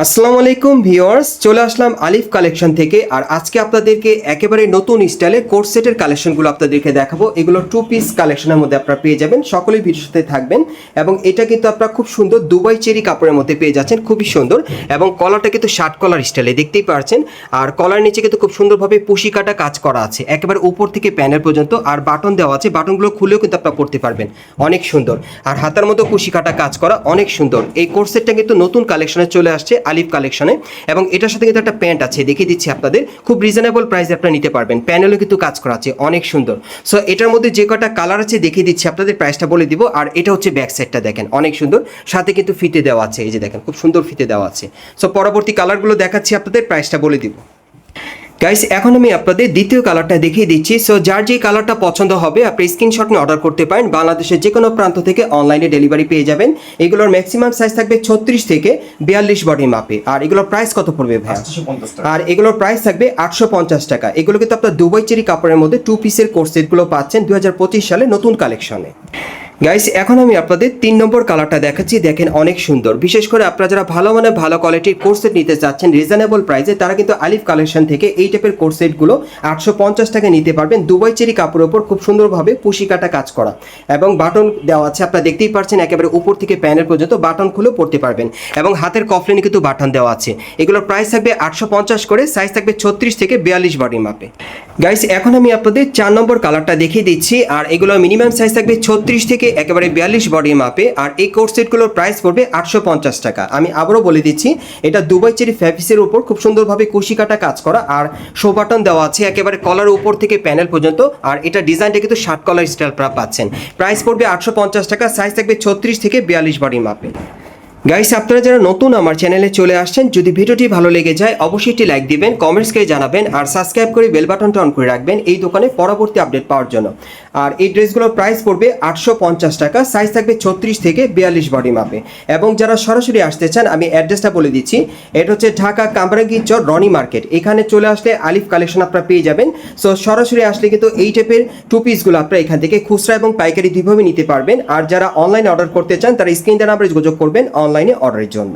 আসসালামু আলাইকুম ভিউয়ার্স, চলে আসলাম আলিফ কালেকশন থেকে। আর আজকে আপনাদেরকে একেবারে নতুন স্টাইলে কোর্স সেটের কালেকশনগুলো আপনাদেরকে দেখাবো। এগুলো টু পিস কালেকশনের মধ্যে আপনারা পেয়ে যাবেন। সকলেই ভিডিওর সাথে থাকবেন। এবং এটা কিন্তু আপনারা খুব সুন্দর দুবাই চেরি কাপড়ের মধ্যে পেয়ে যাচ্ছেন। খুবই সুন্দর। এবং কলারটা কিন্তু শার্ট কলার স্টাইলে, দেখতেই পারছেন। আর কলার নিচে কিন্তু খুব সুন্দরভাবে পুষি কাটা কাজ করা আছে। একেবারে উপর থেকে প্যানেল পর্যন্ত। আর বাটন দেওয়া আছে। বাটনগুলো খুলেও কিন্তু আপনারা পড়তে পারবেন। অনেক সুন্দর। আর হাতার মতো কুশি কাটা কাজ করা অনেক সুন্দর। এই কোর্স সেটটা কিন্তু নতুন কালেকশনে চলে আসছে। আলিফ কালেকশনে। এবং এটার সাথে কিন্তু একটা প্যান্ট আছে, দেখিয়ে দিচ্ছি আপনাদের। খুব রিজনেবল প্রাইসে আপনারা নিতে পারবেন। প্যানেলও কিন্তু কাজ করা আছে, অনেক সুন্দর। সো এটার মধ্যে যে কটা কালার আছে, দেখিয়ে দিচ্ছি আপনাদের প্রাইসটা বলে দিব। আর এটা হচ্ছে ব্যাক সাইডটা দেখেন, অনেক সুন্দর। সাথে কিন্তু ফিতে দেওয়া আছে, এই যে দেখেন, খুব সুন্দর ফিতে দেওয়া আছে। সো পরবর্তী কালারগুলো দেখাচ্ছি আপনাদের প্রাইসটা বলে দিব। গাইস এখন আমি আপনাদের দ্বিতীয় কালারটা দেখিয়ে দিচ্ছি। সো যার যে কালারটা পছন্দ হবে আপনি স্ক্রিনশট নিয়ে অর্ডার করতে পারেন। বাংলাদেশের যে কোনো প্রান্ত থেকে অনলাইনে ডেলিভারি পেয়ে যাবেন। এগুলোর ম্যাক্সিমাম সাইজ থাকবে ছত্রিশ থেকে বিয়াল্লিশ বডি মাপে আর এগুলোর প্রাইস কত পড়বে ভাই আর এগুলোর প্রাইস থাকবে আটশো পঞ্চাশ টাকা। এগুলো কিন্তু আপনার দুবাই চেরি কাপড়ের মধ্যে টু পিসের কোর্স সেটগুলো পাচ্ছেন দু হাজার পঁচিশ সালে নতুন কালেকশনে গাইস এখন আমি আপনাদের তিন নম্বর কালারটা দেখাচ্ছি। দেখেন, অনেক সুন্দর। বিশেষ করে আপনারা যারা ভালো মানে ভালো কোয়ালিটির কোর্স সেট নিতে চাচ্ছেন রিজনেবল প্রাইসে তারা কিন্তু আলিফ কালেকশন থেকে এই টাইপের কোর্স সেটগুলো আটশো পঞ্চাশ টাকা নিতে পারবেন। দুবাই চেরি কাপড়ের ওপর খুব সুন্দরভাবে পুশি কাটা কাজ করা। এবং বাটন দেওয়া আছে, আপনারা দেখতেই পাচ্ছেন একেবারে উপর থেকে প্যানেল পর্যন্ত বাটন খুলেও পড়তে পারবেন। এবং হাতের কফলিনে কিন্তু বাটন দেওয়া আছে। এগুলোর প্রাইস থাকবে আটশো পঞ্চাশ করে সাইজ থাকবে ছত্রিশ থেকে বিয়াল্লিশ বডি মাপে গাইস এখন আমি আপনাদের চার নম্বর কালারটা দেখিয়ে দিচ্ছি, আর এগুলো মিনিমাম সাইজ থাকবে ছত্রিশ থেকে একেবারে বিয়াল্লিশ বডি মাপে, আর এই কোর্স সেটগুলোর প্রাইস পড়বে আটশো পঞ্চাশ টাকা। আমি আবারও বলে দিচ্ছি, এটা দুবাই চেরি ফ্যাফিসের উপর খুব সুন্দরভাবে কুশি কাটা কাজ করা, আর শো বাটন দেওয়া আছে একেবারে কলার উপর থেকে প্যানেল পর্যন্ত, আর এটা ডিজাইনটা কিন্তু ষাট কলার স্টাইল পাচ্ছেন। প্রাইস পড়বে আটশো পঞ্চাশ টাকা সাইজ থাকবে ছত্রিশ থেকে বিয়াল্লিশ বডি মাপে। গাইস আপনারা যারা নতুন আমার চ্যানেলে চলে আসছেন, যদি ভিডিওটি ভালো লেগে যায়, অবশ্যই একটি লাইক দিবেন কমেন্টস করে জানাবেন, আর সাবস্ক্রাইব করে বেল বাটনটা অন করে রাখবেন এই দোকানে পরবর্তী আপডেট পাওয়ার জন্য। আর এই ড্রেসগুলোর প্রাইস পড়বে আটশো পঞ্চাশ টাকা সাইজ থাকবে ছত্রিশ থেকে বিয়াল্লিশ বডি মাপে এবং যারা সরাসরি আসতে চান, আমি অ্যাড্রেসটা বলে দিচ্ছি। এটা হচ্ছে ঢাকা কামরাঙ্গি চর, রনি মার্কেট এখানে চলে আসলে আলিফ কালেকশন আপনারা পেয়ে যাবেন। সো সরাসরি আসলে কিন্তু এই টাইপের টু পিসগুলো আপনারা এখান থেকে খুচরা এবং পাইকারি দুইভাবে নিতে পারবেন। আর যারা অনলাইনে অর্ডার করতে চান, তারা স্ক্রিন নাম্বারে যোগাযোগ করবেন অনলাইনে অর্ডারের জন্য।